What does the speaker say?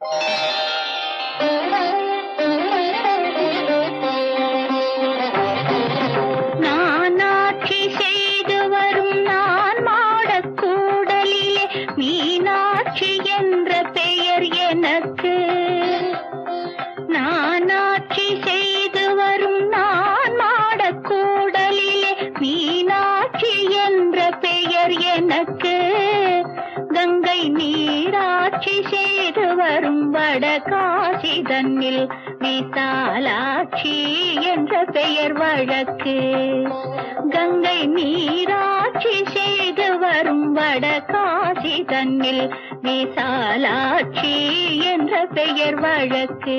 Bye. வட காசி தன்னில் நீத்தாலாட்சி என்ற பெயர் வழக்கு. கங்கை நீராட்சி செய்து வரும் வட காசி தன்னில் நீசாலாட்சி என்ற பெயர் வழக்கு.